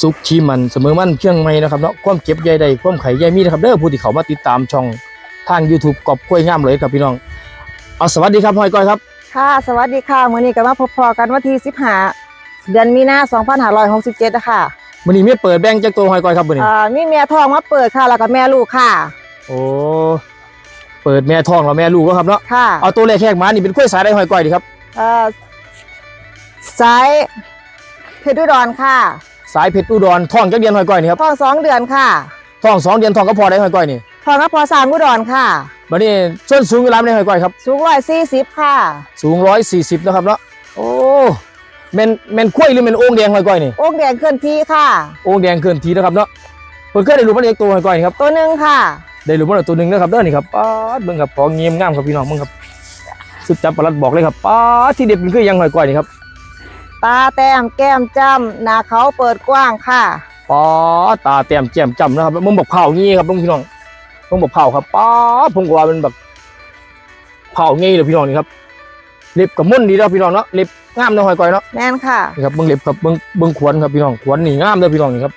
สุขชีมันเสมอมันเพียงไม่นะครับเนาะความเจ็บใยใดความไข่ใยมีนะครับเด้อผู้ที่เขามาติดตามช่องทาง YouTube กอบกล้วยงามเลยครับพี่น้องเอาสวัสดีครับหอยก้อยครับ ค่ะ สวัสดีค่ะมื้อนี้ก็มาพบพอกันวันที่15เดือนมีนา2567นะคะมื้อนี้มีเปิดแบ่งจากตัวหอยก้อยครับมื้อนี้อ่ามีเมียทองมาเปิดค่ะแล้วก็แม่ลูกค่ะ โอ้เปิดแม่ท้องแล้วแม่ลูกแล้วครับเนาะค่ะเอาตัวแรกแขกมานี่เป็นกล้วยสายได้หอยก้อยดีครับเอ่อสายเพชรอุดรค่ะ สายเพชรอุดรท้องจักเดือนหอยก้อยนี่ครับทองสองเดือนค่ะท้องสองเดือนท้องก็พอได้หอยก้อยนี่ทองก็พอสามอุดรค่ะบัดนี้ส้นสูงเวลาไม่ได้หอยก้อยครับสูงร้อยสี่สิบค่ะ สูง140นะครับเนาะโอ้แม่นแม่นกล้วยหรือแม่นโอ่งแดงหอยก้อยนี่โอ่งแดงเคลื่อนที่ค่ะโอ่งแดงเกินทีนะครับเนาะเพิ่นเคยได้รู้มาเลี้ยงตัวหอยก้อยนี่ครับตัวหนึ่งค่ะ ได้รู้มาแล้วตัวหนึงนะครับเด้อนี่ครับป๊าดเบิ่งครับของเงียมงามครับพี่น้องเบิ่งครับสุดจับประหลัดบอกเลยครับป๊าดที่เด็ดมันคือยังหอยก้อยนี่ครับ ตาแต้มแก้มจ้ำหน้าเขาเปิดกว้างค่ะป๊าดตาแต้มแจ่มจ้ำนะครับมึงบอกเผางี้ครับลุงพี่น้องมึงบอกเผาครับป๊าดผมก็ว่ามันแบบเผางี้เลยพี่น้องนี่ครับเล็บกับมุ่นดีแล้วพี่น้องเนาะเล็บงามเนาะหอยก้อยเนาะแม่นค่ะนี่ครับเบิ่งเล็บครับเบิ่งเบิ่งขวนครับพี่น้องขวนนี่งามเด้อพี่น้องนี่ครับ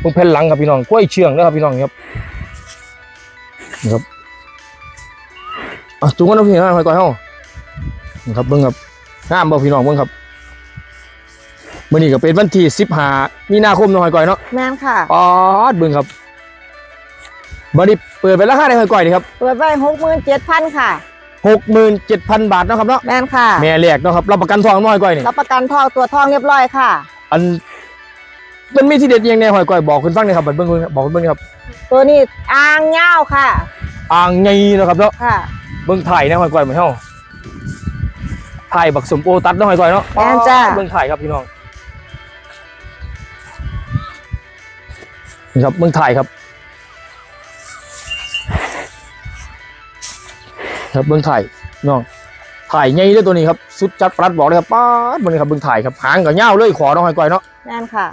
เบิ่งแผ่นหลังครับพี่น้องกล้วยเชื่องนะครับพี่น้องนี่ครับนี่ครับอะจุงกันเนาะพี่น้องหอยก้อยเฮานี่ครับเบิ่งครับงามบ่พี่น้องเบิ่งครับ มื้อนี้ก็เป็นวันที่15มีนาคมเนาะหอยก้อยเนาะแม่นค่ะป๊าดเบิ่งครับบัดนี้เปิดไปราคาได้หอยก้อยนี่ครับเปิดไว้หกหมื่นเจ็ดพันค่ะ67,000บาทเนาะครับเนาะแม่นค่ะแม่แรกเนาะครับรับประกันทองน้อยก้อยนี่รับประกันทองตัวทองเรียบร้อยค่ะ อันมันมีที่เด็ดยังไงหอยก้อยบอกคุณฟังหน่อยครับบัดเบิ่งเบิ่งบอกคุณเบิ่งหน่อยครับ ตัวนี้อ่างเง่าค่ะอ่างไงเนาะครับเนาะค่ะเบิ่งถ่ายนะหอยก้อยเหมือนเฮาถ่ายบักสมโอตัดเนาะหอยก้อยเนาะแม่นจ้ะเบิ่งถ่ายครับพี่น้อง นี่ครับเบิ่งถ่ายครับครับเบิ่งถ่ายน้องถ่ายไงเด้อตัวนี้ครับสุดจัดปรัดบอกเลยครับป๊าดเบิ่งนี่ครับเบิ่งถ่ายครับหางก็ยาวเลยขอเนาะหอยก้อยเนาะแม่นค่ะ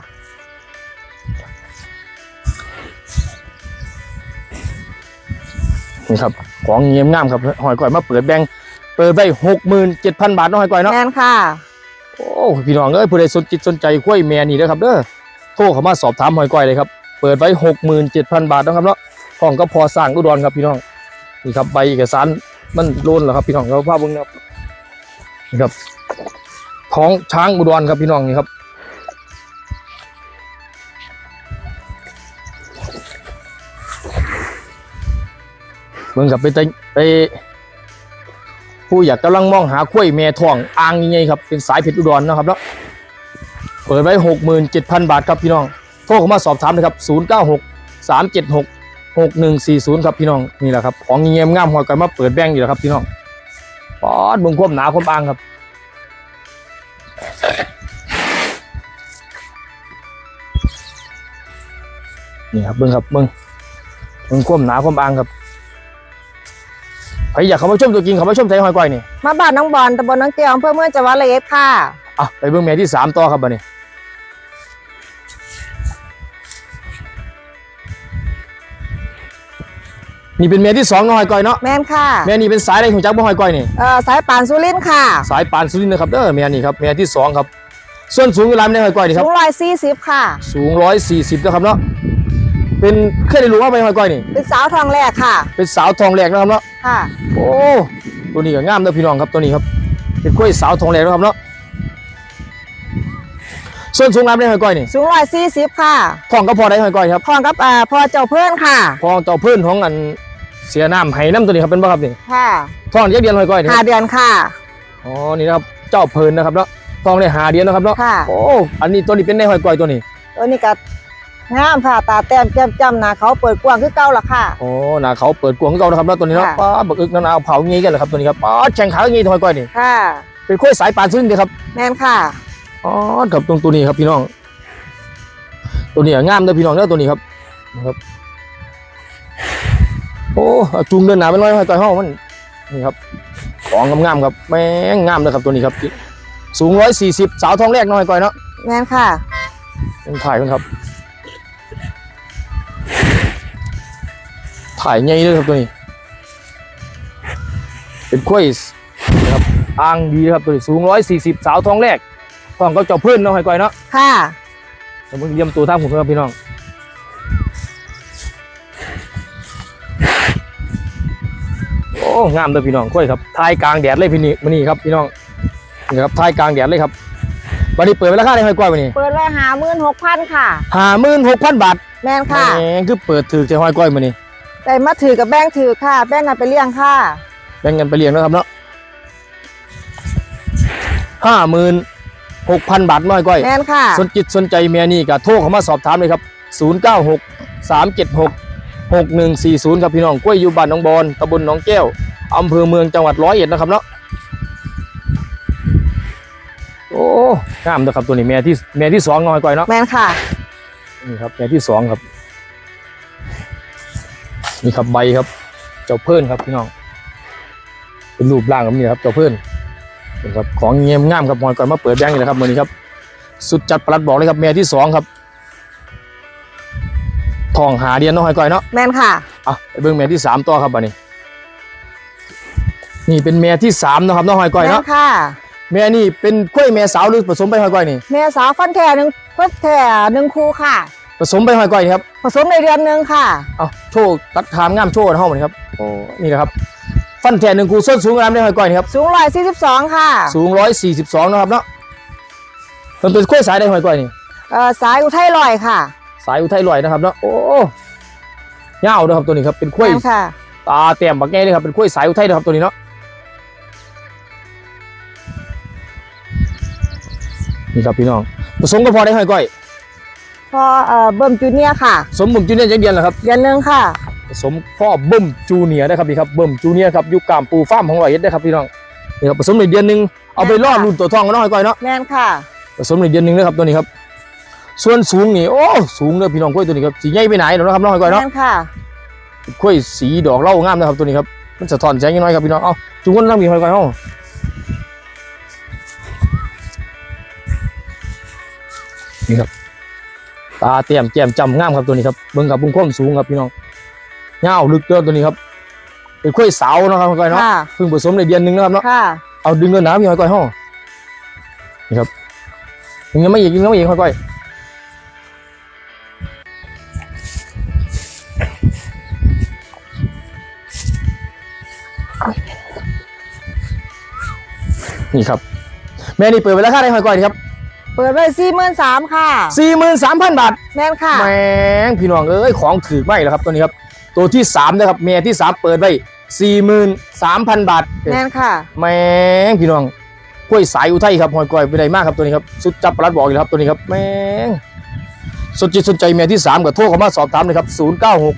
นี่ครับของเงียมงามครับหอยก้อยมาเปิดแบงค์เปิดไปหกหมื่นเจ็ดพันบาทเนาะหอยก้อยเนาะแม่นค่ะโอ้พี่น้องเอ้ยผู้ใดสนจิตสนใจคุ้ยแม่นี่นะครับเด้อโทรเข้ามาสอบถามหอยก้อยเลยครับ เปิดไว้หกหมื่นเจ็ดพันบาทนะครับเนาะห้องก็พอสร้างอุดรครับพี่น้องนี่ครับใบเอกสารมันโลนแล้วครับพี่น้องเราภาพเบิ่งนะครับนี่ครับท้องช้างอุดรครับพี่น้องนี่ครับเบิ่งกับไปไปผู้อยากกำลังมองหาคุ้ยแม่ทองอ่างยังไงครับเป็นสายเพชรอุดรนะครับเนาะเปิดไว้หกหมื่นเจ็ดพันบาทครับพี่น้อง โทรเข้ามาสอบถามนะครับศูนย์เก้าหกสามเจ็ดหกหกหนึ่งสี่ศูนย์ครับพี่น้องนี่แหละครับของเงียมงามหอยกันมาเปิดแบงค์อยู่แล้วครับพี่น้องปอดเบิ่งความหนาความอ่างครับนี่ครับเบิ่งครับเบิ่งเบิ่งความหนาความอ่างครับใครอยากเข้ามาชมตัวจริงเข้ามาชมใจหอยก้อยนี่มาบ้านน้องบอลตำบลน้องเตียวอำเภอเมืองจังหวัดระยองค่ะอะไปเบิ่งแม่ที่สามต่อครับบัดนี้ นี่เป็นแม่ที่สองน้องหอยก้อยเนาะแม่นค่ะแม่นี่เป็นสายอะไรของจักรบ่หอยก้อยนี่เอ่อสายป่านสุรินทร์ค่ะ สายปานสุรินทร์นะครับเด้อแม่นี่ครับแม่ที่สองครับ ส่วนสูงเวลาไม่ได้หอยก้อยนี่คสูรับงร้อยสี่สิบค่ะ สูงร้อยสี่สิบนะครับเนาะเป็นเคยได้รู้ว่าไปหอยก้อยนี่ เป็นสาวทองแรกค่ะ เป็นสาวทองแหลกนะครับเนาะค่ะ โอ้ตัวนี้ก็งามเด้อพี่น้องครับตัวนี้ครับเป็นกล้วยสาวทองแหลกนะครับเนาะส่วนสูงน้ำได้หอยก้อยนี่สูงร้อยสี่สิบค่ะ ทองก็พอได้หอยก้อยครับ พร้อมกับอ่าพอเจ้าเพื่อนค่ะ พองเต่าเพื่อนของอัน เสียน้ำไห้น้ำตัวนี้ครับเป็นบ่ครับนี่ค่ะทองเยอะเดียนหอยก้อยนี่ห้าเดือนค่ะ อ๋อนี่นะครับเจ้าเพลินนะครับเนาะทองได้หาเดียนนะครับเนาะค่ะ โอ้อันนี้ตัวนี้เป็นในหอยก้อยตัวนี้ตัวนี้ก็งามค่ะตาแต้มแก้มจ้ำหนาเขาเปิดกว้างคือเก่าละค่ะ โอ้หน้าเขาเปิดกวางของเรานะครับเนาะตัวนี้เนาะค่ะ ป้าบักอึกนั่นเอาเผางี้กันเหรอครับตัวนี้ครับป้าแข่งขางี้หอยก้อยนี่ค่ะ เป็นกล้วยสายปานซึ่งเดียครับ แม่นค่ะ อ๋อครับตรงตัวนี้ครับพี่น้อง ตัวนี้งามเด้อพี่น้องเด้อตัวนี้ครับนะครับ โอ้เอาจูงเดินหนาเป็นร้อยหอยก้อยห้องมันนี่ครับของงามๆครับแม่งงามเลยครับตัวนี้ครับ สูงร้อยสี่สิบสาวทองแรกน้อยก้อยเนาะแม่นค่ะต้องถ่ายกันครับถ่ายไงเลยครับตัวนี้ เป็นกล้วยนะครับอ่างดีนะครับตัวนี้สูงร้อยสี่สิบสาวทองแรกทองก็เจ้าเพื่อนเนาะหอยก้อยเนาะค่ะดี๋ยวมึงเยี่ยมตัวท่าผมครับพี่น้อง งามเลยพี่น้องค่อยครับทายกลางแดดเลยพี่นี่มันนี่ครับพี่น้องนี่ครับทายกลางแดดเลยครับวันนี้เปิดไปราคาได้ห้อยกล้วยวันนี้เปิดไว้หาหมื่นหกพันค่ะห้าหมื่นหกพันบาทแม่นค่ะแหมคือเปิดถือใจห้อยกล้วยมันนี่แต่มาถือกับแบ่งถือค่ะ แบ่งกันไปเลี้ยงค่ะ แบ่งกันไปเลี้ยงนะครับเนาะห้าหมื่นหกพันบาทน้อยก้อยแม่นค่ะ สนจิตสนใจเมียนี่ก็โทรเข้ามาสอบถามเลยครับ0 9 6 3 7 6 6 1 4 0ครับพี่น้องกล้วยอยู่บ้านหนองบอนตำบลหนองแก้ว อำเภอเมืองจังหวัดร้อยเอ็ดนะครับเนาะโอ้งามนะครับตัวนี้แม่ที่แม่ที่สองน้อยก้อยเนาะแม่นค่ะ นี่ครับแม่ที่สองครับ นี่ครับใบครับ เจ้าเพิ่นครับพี่น้องเป็นรูปร่างแบบนี้ครับ เจ้าเพิ่นเป็นครับของเงียมงามครับหอยก่อนมาเปิดแบงค์เลยครับมือนี้ครับ สุดจัดประหลัดบอกเลยครับแม่ที่สองครับทองหาเดียนเน้องหอยก่อยเนาะแม่นค่ะอะไปเบิ่งแม่ที่สามต่อครับบัดนี้ นี่เป็นแม่ที่สามเนาะครับเน้องหอยก่อยแม่เนาะนค่ะ แม่นี่เป็นกล้วยแม่สาวหรือผสมไปหอยก่อยนี่แม่สาวฟันแท่หนึ่งฟันแท่หนึ่งคู่ค่ะ ผสมไปหอยก่อยนี่ครับผสมในเดือนหนึ่งค่ะเอาโชว์ตัดขามงามโชว์ในห้องมันครับโอ้นี่นะครับฟันแทนหนึ่งกูส้นสูงงามได้หอยก่อยนี่ครับสูงร้อยสี่สิบสองค่ะ สูงร้อยสี่สิบสองนะครับเนาะมันเป็นกล้วยสายได้หอยก่อยนี่เอ่อสายอุทัยลอยค่ะ สายอุทัยลอยนะครับเนาะโอ้ยาวนะครับตัวนี้ครับเป็นกล้วยแม่นค่ะตาเต็มบักแง่เลยครับเป็นกล้วยสายอุทัยนะครับตัวนี้เนาะ นี่ครับพี่น้องผสมก็พอได้หอยก่อย พอเอ่อเบิ่มจูเนียร์ค่ะ สมบุญจูเนียร์จักเดียนเหรอครับ เดือนหนึ่งค่ะ ผสมพ่อเบิ่มจูเนียร์นะครับนี่ครับเบิ่มจูเนียร์ครับอยุคกามปูฟ้าร์มของร้อยเอ็ดนะครับพี่น้องนี่ครับผสมในเดือนหนึ่งเอาไปล่อรุ่นตัวทองกันเนาะหอยก่อยเนาะแม่นค่ะ ผสมในเดือนหนึ่งนะครับตัวนี้ครับ ส่วนสูงนี่โอ้สูงเลยพี่น้องกล้วยตัวนี้ครับสีใหญ่ไปไหนเดี๋ยวนะครับน้องหอยก่อยเนาะ แม่นค่ะ กล้วยสีดอกเหล่างามนะครับตัวนี้ครับ มันสะท้อนแสงยังน้อยครับพี่น้อง เอาจุงคนนั่งมีหอยก่อยเฮา นี่ครับตาเตรียมแจ่มจำงามครับตัวนี้ครับเบิ่งกับบุ้งข้อมสูงครับพี่น้องเงาวลึกเกินตัวนี้ครับเป็นกล้วยสาวเนาะครับหอยก่อยเนาะค่ะเพิ่งผสมในเดือนหนึ่งนะครับเนาะค่ะเอาดึงเงินหนาพี่หอยก่อยเฮานี่ครับยิงเงินไม่อีกยิงเงินไม่อีกหอยก่อยนี่ครับ แม่นี่เปิดไปราคาได้หอยก่อยดีครับ เปิดไว้สี่หมื่นสามค่ะ สี่หมื่นสามพันบาท แม่นค่ะ แมงพี่น้องเอ้ยของถือไม่แล้วครับตัวนี้ครับ ตัวที่สามนะครับแม่ที่สามเปิดไว้สี่หมื่นสามพันบาทแม่นค่ะ แมงพี่น้องกล้วยสายอุทัยครับหอยก่อยไปได้มากครับตัวนี้ครับสุดจับประหลัดบอกเลยครับตัวนี้ครับแมงสนจิตสนใจแม่ที่สามก็โทรเข้ามาสอบถามเลยครับศูนย์เก้าหก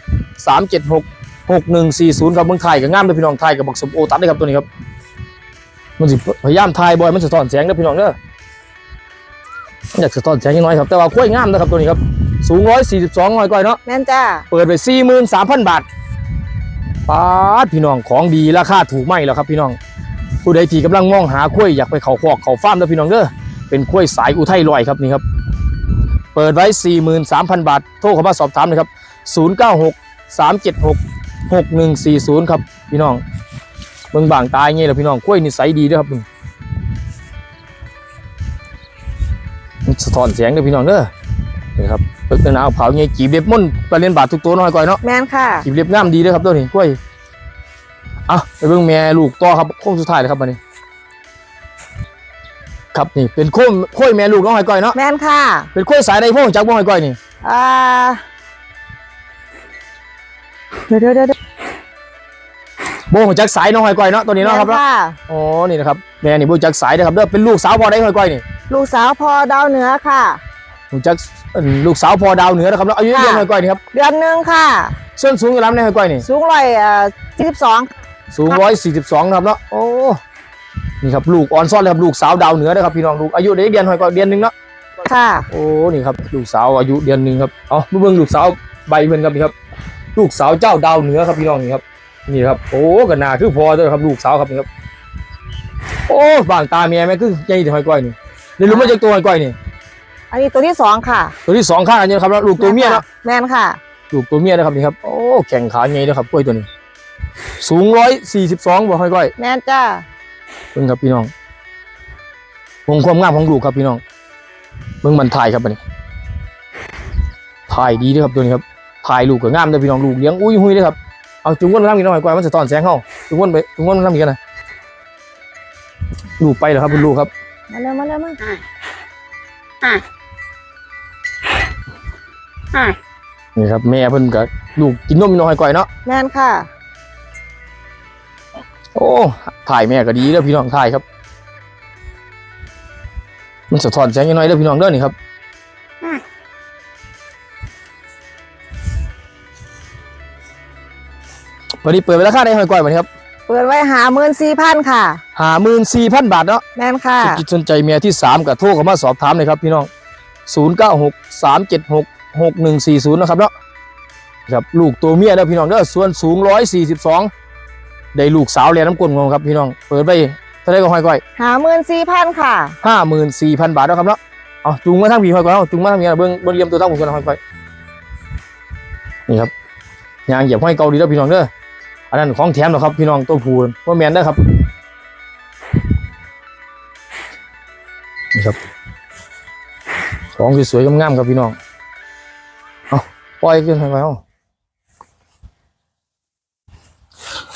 สามเจ็ดหกหกหนึ่งสี่ศูนย์ครับเมืองไทยกับงามเลยพี่น้องไทยกับบักสมโอตัดเลยครับตัวนี้ครับมันสิพยายามทายบ่อยมันสะท้อนแสงนะพี่น้องเด้อมัน อยากสะท้อนแสงยังน้อยครับ แต่ว่ากล้วยงามนะครับตัวนี้ครับ สูงร้อยสี่สิบสองหอยก่อยเนาะ แม่นจ้า เปิดไปสี่หมื่นสามพันบาทป้าดพี่น้องของดีราคาถูกไม่แล้วครับพี่น้อง ผู้ใดที่กำลังมองหากล้วยอยากไปเขาคอกเขาฟาร์มแล้วพี่น้องเด้อ เป็นกล้วยสายอุทัยลอยครับนี่ครับ เปิดไว้สี่หมื่นสามพันบาท โทรเข้ามาสอบถามเลยครับศูนย์เก้าหกสามเจ็ดหกหกหนึ่งสี่ศูนย์ครับพี่น้องเมืองบางตายเงี้ยแหละพี่น้องกล้วยนิสัยดีเด้วยครับ สะท้อนเสียงเด้อพี่น้องเด้อนี่ครับเปิดหนาวเผาเงี้ยกีบเล็บมุ่นไปเรียนบาททุกตัวน้อยก่อยเนาะแม่นค่ะกีบเล็บงามดีเด้อครับตัวนี้กล้วยอะไปเบิ่งแม่ลูกต่อครับโค้งสุดท้ายเลยครับวันนี้ ครับนี่เป็นโค้งโค้ยแม่ลูกน้องหอยก้อยเนาะแม่นค่ะ เป็นโค้ยสายใดพวกจากบ่หอยก้อยนี่อ่าเดี๋ยวเดี๋ยวเดี๋ยวบ่หจากสายน้องหอยก้อยเนาะตัวนี้เนาะครับแม่เนาะค่ะอ๋อนี่นะครับแม่นี่บ่จากสายนะครับเด้อเป็นลูกสาวพอได้หอยก้อยนี่ ลูกสาวพอดาวเหนือค่ะบ่จากเอิ่นลูกสาวพอดาวเหนือนะครับเนาะอายุค่ะเรียนหอยก้อยนี่ครับเดือนหนึ่งค่ะ ส่วนสูงอยู่ลำในหอยก้อยนี่ สูงร้อยเอ่อสี่สิบสองสูง142นะครับเนาะโอ้นี่ครับลูกอ่อนซ่อนเลยครับลูกสาวดาวเหนือนะครับพี่น้องลูกอายุได้เดือนหอยก้อยเดือนหนึงเนาะค่ะ โอ้นี่ครับลูกสาวอายุเดือนหนึ่งครับเอามาเบิ่งลูกสาวใบเพิ่นครับนี่ครับ ลูกสาวเจ้าดาวเหนือครับพี่น้องนี่ครับนี่ครับโอ้กันนาคือพอเด้อครับลูกสาวครับนี่ครับโอ้บางตาเมียแม่คือใหญ่ที่หอยก้อยนี่เรีย นรู้มาจากตัวหอยก้อยนี่อันนี้ตัวที่สองค่ะ ตัวที่สองข้างอันนี้นะครับแล้วลูกตัวเมียเนาะแม่นค่ะลูกตัวเมียนะครับนี่ครับโอ้แข่งขาใหญ่นะครับกล้วยตัวนี้ สูงร้อยสี่สิบสองบ่หอยก้อยแม่นจ้าเบิ่งครับพี่น้องวงความงามของลูกครับพี่น้องเบิ่งมันถ่ายครับบัดนี้ถ่ายดีเด้วยครับตัวนี้ครับถ่ายลูกก็งามเด้อพี่น้องลูกเลี้ยงอุ้ยหุ้ยเด้อครับเอาจุงวนมาทำกินหน่อยกว่ามันจะตอนแสงเข้าจุงวนไปจุงวนมาทำกินกันนะลูกไปเหรอครับคุณลูกครับ มาเร็วมาเร็วมานี่ครับแม่เพิ่นกับลูกกินนมมีน้อยก่อยเนาะแม่นค่ะ โอ้ถ่ายแม่ก็ดีเด้อพี่น้องถ่ายครับ มันสะท้อนแสงยังน้อยเด้อพี่น้องเด้อนี่ครับวันนี้เปิดไปราคาได้หอยก่อยวันนี้ครับเปิดไว้หาหมื่นสี่พันค่ะห้าหมื่นสี่พันบาทเนาะแม่นค่ะสนจิตสนใจเมียที่สามกับโทรเข้ามาสอบถามเลยครับพี่น้องศูนย์เก้าหกสามเจ็ดหกหกหนึ่งสี่ศูนย์นะครับเนาะครับลูกตัวเมียเด้อพี่น้องเด้อส่วนสูงร้อยสี่สิบสองได้ลูกสาวเรียนน้ำกลนของครับพี่น้องเปิดไปเท่าไรก็หอยก่อยหาหมื่นสี่พันค่ะห้าหมื่นสี่พันบาทแล้วครับเนาะเอาจุงมาทั้งผีหอยก่อยเอาจุงมาทั้งผีนะเบิ้งเบิ้งเลียมตัวตั้งผมกันหอยก่อยนี่ครับยางเหยียบห้อยเกาดีแล้วพี่น้องเด้อ อันนั้นของแถมเหรอครับ พี่น้องตัวผูนว่าแมนเด้ครับนี่ครับ ของสวยๆงามๆครับพี่น้องเอาปล่อยขึ้นไปเอา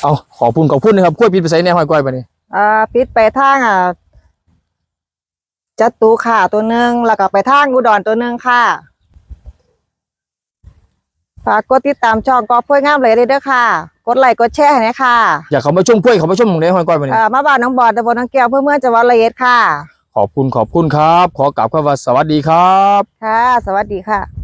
เอาขอบคุณขอบคุณนนะครับกล้วยปิดไปใส่แน่หอยก้อยไปนี่อ่าปิดไปทางอ่าจัตุค่ะตัวหนึ่งแล้วก็ไปทางอุดรตัวหนึ่งค่ะ ฝากกดติดตามช่องกอเพื่องามเลยเด้อค่ะ กดไลค์กดแชร์ให้หนะค่ะ อยากเขามาชมกล้วยเขามาชมหมองได้หอยก้อยไปนี่อ่ามาบ้านน้องบอดตำบลน้องแก้วเพื่อเมื่อจังหวัดระยเอ็ดค่ะ ขอบคุณขอบคุณครับ ขอกราบคำว่าสวัสดีครับ ค่ะ สวัสดีค่ะ